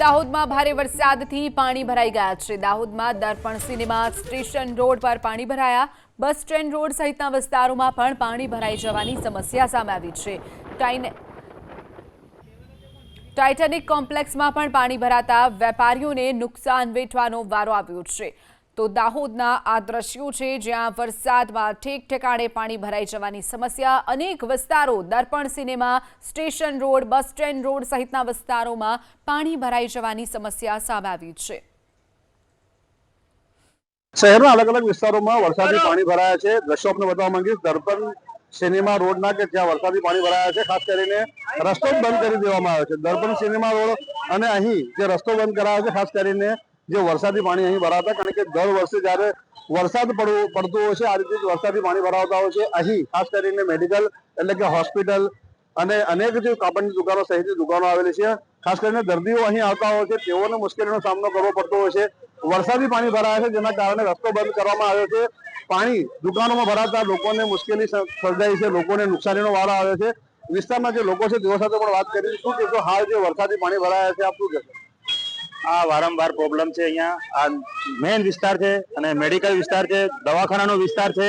દાહોદમાં ભારે વરસાદથી પાણી ભરાઈ ગયા છે. દાહોદમાં દર્પણ સિનેમા સ્ટેશન રોડ પર પાણી ભરાયા. બસ સ્ટેન્ડ રોડ સહિતના વિસ્તારોમાં પણ પાણી ભરાઈ જવાની સમસ્યા સામે આવી છે. ટાઇટેનિક કોમ્પ્લેક્સમાં પણ પાણી ભરાતા વેપારીઓને નુકસાન વેઠવાનો વારો આવ્યો છે. તો દાહોદના આ દ્રશ્યો છે જ્યાં વરસાદમાં ઠેક ઠેકાણે પાણી ભરાઈ જવાની સમસ્યા. અનેક વિસ્તારો Darpan cinema station road bus stand road સહિતના વિસ્તારોમાં પાણી ભરાઈ જવાની સમસ્યા સામે આવી છે. શહેરના અલગ અલગ વિસ્તારોમાં વરસાદી પાણી ભરાયા છે. દ્રશ્યો આપણે બતાવવા માંગીશ. દર્પણ સિનેમા રોડના કે જ્યાં વરસાદી પાણી ભરાયા છે ખાસ કરીને રસ્તો બંધ કરી દેવામાં આવ્યો છે. દર્પણ સિનેમા રોડ અને અહીં જે રસ્તો બંધ કરાયો છે ખાસ કરીને જે વરસાદી પાણી અહીં ભરાતા કારણ કે દર વર્ષે જ્યારે વરસાદ પડવો, પડતો હોય છે, આ રીતે જ વરસાદી પાણી ભરાવતા હોય છે. અહીં ખાસ કરીને મેડિકલ એટલે કે હોસ્પિટલ અને અનેક જે કાપડની દુકાનો સહિતની દુકાનો આવેલી છે. ખાસ કરીને દર્દીઓ અહીં આવતા હોય છે. તેઓને મુશ્કેલીનો સામનો કરવો પડતો હોય છે. વરસાદી પાણી ભરાયા છે, જેના કારણે રસ્તો બંધ કરવામાં આવ્યો છે. પાણી દુકાનોમાં ભરાતા લોકોને મુશ્કેલી સર્જાઈ છે. લોકોને નુકસાનીનો વારો આવ્યો છે. વિસ્તારના જે લોકો છે, તેઓ સાથે પણ વાત કરી શું કહેશો હાલ જે વરસાદી પાણી ભરાયા છે, આપ શું કહેશો? આ વારંવાર પ્રોબ્લેમ છે અહીંયા. આ મેઇન વિસ્તાર છે અને મેડિકલ વિસ્તાર છે, દવાખાનાનો વિસ્તાર છે.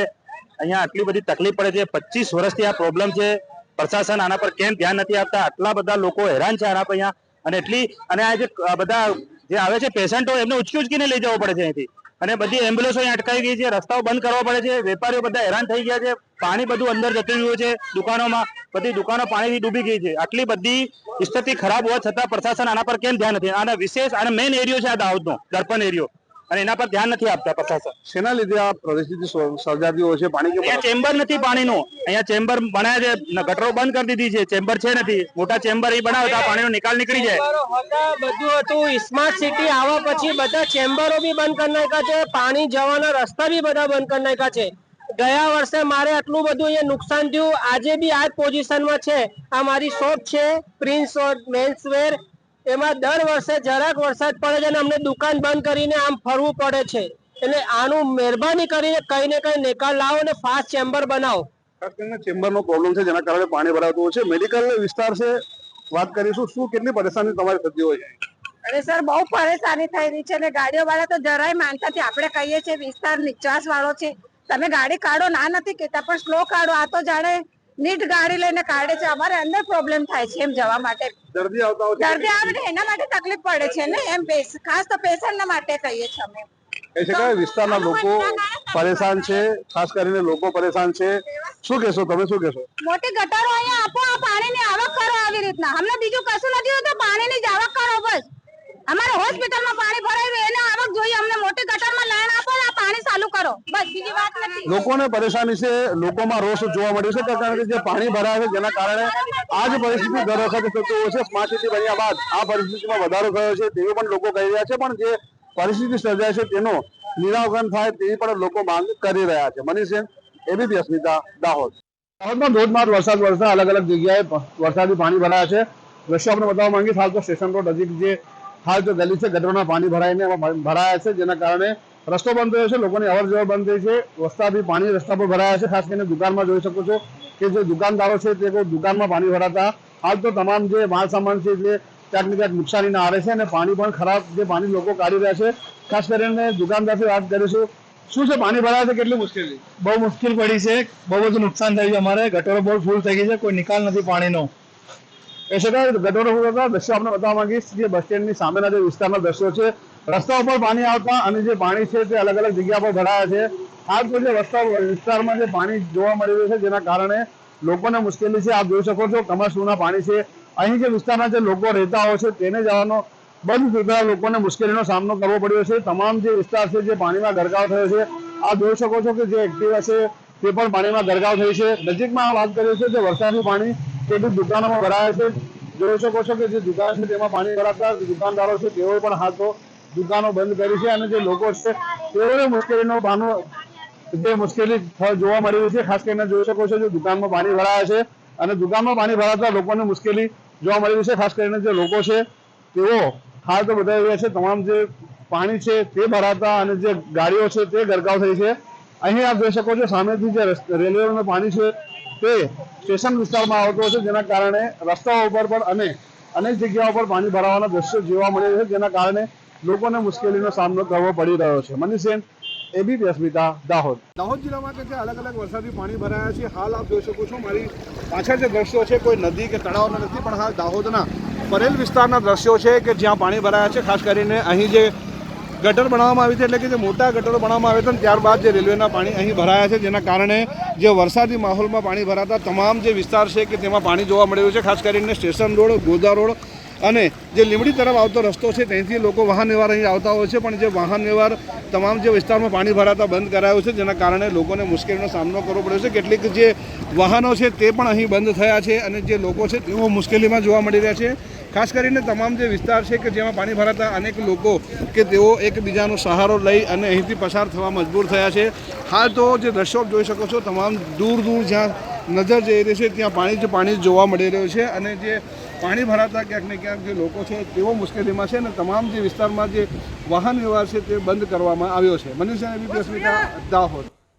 અહીંયા આટલી બધી તકલીફ પડે છે. પચીસ વર્ષથી આ પ્રોબ્લેમ છે. પ્રશાસન આના પર કેમ ધ્યાન નથી આપતા? આટલા બધા લોકો હેરાન છે આના પર અહીંયા. અને એટલી અને આ જે બધા જે આવે છે પેશન્ટો, એમને ઉચકી ઉચકીને લઈ જવો પડે છે અહીંથી. અને બધી એમ્બ્યુલન્સો અહીંયા અટકાઈ ગઈ છે. રસ્તાઓ બંધ કરવા પડે છે. વેપારીઓ બધા હેરાન થઈ ગયા છે. પાણી બધું અંદર જતું રહ્યું છે દુકાનોમાં. બધી દુકાનો પાણીથી ડૂબી ગઈ છે. આટલી બધી સ્થિતિ ખરાબ હોવા છતાં પ્રશાસન આના પર કેમ ધ્યાન નથી? આના વિશેષ અને મેઇન એરિયો છે આ દાહોદનો દર્પણ એરિયો અને એના પર ધ્યાન નથી આપતા પ્રશાસન. શેના લીધે આ પરિસ્થિતિ સર્જાતી હોય છે? પાણી કે અહીંયા ચેમ્બર નથી પાણીનો. અહીંયા ચેમ્બર બનાવ્યા છે ગટરો બંધ કરી દીધી છે. ચેમ્બર છે નથી. મોટા ચેમ્બર એ બનાવે તો આ પાણીનો નિકાલ નીકળી જાય. બધું હતું. સ્માર્ટ સિટી આવવા પછી બધા ચેમ્બરો બી બંધ કરી નાખ્યા છે. પાણી જવાના રસ્તા બી બધા બંધ કરી નાખ્યા છે. ગયા વર્ષે મારે આટલું બધું અહીંયા નુકસાન થયું. આજે બી આ જ પોઝિશનમાં છે. આ મારી શોપ છે પ્રિન્સ મેન્સવેર એમાં દર વર્ષે જરાક વરસાદ પડે છે અને અમને દુકાન બંધ કરીને આમ ફરવું પડે છે. એટલે આનું મહેરબાની કરીને કઈ ને કઈ નિકાલ લાવો ને ફાસ્ટ ચેમ્બર બનાવો. ચેમ્બરનો પ્રોબ્લેમ છે જેના કારણે પાણી ભરાતું હોય છે. મેડિકલ વિસ્તાર છે વાત કરીશું શું કેટલી પરેશાની તમારી થતી હોય છે અરે સર બહુ પરેશાની થઈ રહી છે અને ગાડીઓ વાળા તો જરાય માનતા આપણે કહીએ છીએ વિસ્તાર નીચાસ વાળો છે. તમે ગાડી કાઢો ના નથી કહેતા પણ સ્લો કાઢો. આ તો જાણે નીટ ગાડી લઈને કાઢે છે. અમારે અંદર પ્રોબ્લેમ થાય છે એમ જવા માટે. દર્દી આવતા હોય દર્દી આવે ને એના માટે તકલીફ પડે છે ને એમ ખાસ તો પેશન્ટ માટે કહીએ છીએ અમે. વિસ્તારના લોકો પરેશાન છે ખાસ કરીને લોકો પરેશાન છે. શું કહેશો તમે શું કહેશો? મોટી ગટરો અહીંયા આપો આ પાણીની આવક કરો આવી રીતના. અમને બીજું કશું નથી હોતું પાણીની જ આવક કરો બસ. અમારે હોસ્પિટલમાં પાણી ભરાયું એને આવક જોઈએ. અમને મોટી ગટરમાં લાઈન આપો ને આ પાણી ચાલુ કરો બસ બીજી વાત નથી. લોકોને પરેશાની છે લોકોમાં રોષ જોવા મળ્યો છે કારણ કે જે પાણી ભરાય છે જેના કારણે આ જ પરિસ્થિતિ દર વખતે થતી હોય છે. સ્માર્ટ સિટી બન્યા બાદ આ પરિસ્થિતિમાં વધારો થયો છે તેવું પણ લોકો કહી રહ્યા છે પણ જે પરિસ્થિતિ સર્જાય છે તેનો નિરાકરણ થાય તેવી પણ લોકો માંગ કરી રહ્યા છે. મનીષેન એબીપી અસ્મિતા દાહોદ. દાહોદમાં ધોધમાર વરસાદ વરસતા અલગ અલગ જગ્યાએ વરસાદી પાણી ભરાયા છે. દ્રશ્ય આપણે બતાવવા માંગીએ હાલ તો સ્ટેશન રોડ નજીક જે હાલ તો ગલી છે ગટરના પાણી ભરાઈને ભરાયા છે જેના કારણે રસ્તો બંધ થયો છે, લોકોની અવર જવર બંધ થઈ છે. વસ્તાથી પાણી રસ્તા પર ભરાયા છે. ખાસ કરીને દુકાનમાં જોઈ શકો છો કે જે દુકાનદારો છે તે કોઈ દુકાનમાં પાણી ભરાતા. હાલ તો તમામ જે માલ સામાન છે જે ક્યાંક ને ક્યાંક નુકસાનીના આરે છે અને પાણી પણ ખરાબ જે પાણી લોકો કાઢી રહ્યા છે. ખાસ કરીને દુકાનદારથી વાત કરીશું શું છે, પાણી ભરાય છે કેટલી મુશ્કેલી? બહુ મુશ્કેલ પડી છે. બહુ બધું નુકસાન થયું છે અમારે. ગટરો બહુ ફૂલ થઈ ગઈ છે. કોઈ નિકાલ નથી પાણીનો. એ છતાં ગટોરો હતા દ્રશ્યો આપણે બતાવવા માંગીશ જે બસ સ્ટેન્ડની સામેના જે વિસ્તારના દ્રશ્યો છે રસ્તા ઉપર પાણી આવતા અને જે પાણી છે તે અલગ અલગ જગ્યા પર ભરાયા છે. આ જે રસ્તા વિસ્તારમાં જે પાણી જોવા મળી રહ્યું છે, જેના કારણે લોકોને મુશ્કેલી છે. આપ જોઈ શકો છો કમર સુના પાણી છે. અહીં જે વિસ્તારના જે લોકો રહેતા હોય છે, તેને જવાનો બંધ થતા લોકોને મુશ્કેલીનો સામનો કરવો પડ્યો છે. તમામ જે વિસ્તાર છે, જે પાણીમાં ગરકાવ થયો છે, આપ જોઈ શકો છો કે જે એક્ટિવા છે, તે પણ પાણીમાં ગરકાવ થઈ છે. નજીકમાં વાત કરીએ છીએ જે વરસાદનું પાણી કેટલીક દુકાનોમાં ભરાયા છે, જોઈ શકો છો કે જે દુકાન છે તેમાં પાણી ભરાતા દુકાનદારો છે તેઓએ પણ હાથો દુકાનો બંધ કરી છે અને જે લોકો છે તેઓને મુશ્કેલીનો બાનો, જે મુશ્કેલી જોવા મળી રહી છે, ખાસ કરીને જોઈ શકો છો જે દુકાનમાં પાણી ભરાયા છે અને દુકાનમાં પાણી ભરાતા લોકોને મુશ્કેલી જોવા મળી રહી છે, ખાસ કરીને જે લોકો છે તેઓ હાલ તો બધા રહ્યા છે, તમામ જે પાણી છે તે ભરાતા અને જે ગાડીઓ છે તે ગરકાવ થઈ છે. અહીં આપ જોઈ શકો છો સામેથી જે રેલવેનું પાણી છે તે સ્ટેશન વિસ્તારમાં આવતો છે, જેના કારણે રસ્તાઓ ઉપર પણ અને અનેક જગ્યાઓ પર પાણી ભરાવાના દ્રશ્યો જોવા મળે છે, જેના કારણે લોકોને મુશ્કેલીનો સામનો કરવો પડી રહ્યો છે. મનીષ સેન એબીપી અસ્મિતા, દાહોદ. દાહોદ જિલ્લામાં કે જે અલગ અલગ વરસાદી પાણી ભરાયા છે, હાલ આપ જોઈ શકો છો, મારી પાછળ જે દ્રશ્યો છે, કોઈ નદી કે તળાવના નથી, પણ હાલ દાહોદના પરેલ વિસ્તારના દ્રશ્યો છે કે જ્યાં પાણી ભરાયા છે. ખાસ કરીને અહીં જે ગટર બનાવવામાં આવી છે એટલે કે જે મોટા ગટરો બનાવવામાં હતા અને ત્યારબાદ જે રેલવેના પાણી અહીં ભરાયા છે, જેના કારણે જે વરસાદી માહોલમાં પાણી ભરાતા તમામ જે વિસ્તાર છે કે તેમાં પાણી જોવા મળ્યું છે, ખાસ કરીને સ્ટેશન રોડ, ગોદા રોડ અને જે લીમડી તરફ આવતો રસ્તો છે, ત્યાંથી લોકો વાહન વ્યવહાર અહીં આવતા હોય છે, પણ જે વાહન વ્યવહાર તમામ જે વિસ્તારમાં પાણી ભરાતા બંધ કરાયો છે, જેના કારણે લોકોને મુશ્કેલીનો સામનો કરવો પડ્યો છે. કેટલીક જે વાહનો છે તે પણ અહીં બંધ થયા છે અને જે લોકો છે તેઓ મુશ્કેલીમાં જોવા મળી રહ્યા છે. ખાસ કરીને તમામ જે વિસ્તાર છે કે જેમાં પાણી ભરાતા અનેક લોકો કે તેઓ એકબીજાનો સહારો લઈ અને અહીંથી પસાર થવા મજબૂર થયા છે. હાલ તો જે દ્રશ્યો જોઈ શકો છો, તમામ દૂર દૂર જ્યાં નજર જઈ રહી છે, ત્યાં પાણી જ પાણી જોવા મળી રહ્યું છે અને જે પાણી ભરાતા ક્યાંક ને ક્યાંક જે લોકો છે તેઓ મુશ્કેલીમાં છે અને તમામ જે વિસ્તારમાં જે વાહન વ્યવહાર છે તે બંધ કરવામાં આવ્યો છે. મનીષ એબીપી અસ્મિતા દાહોદ.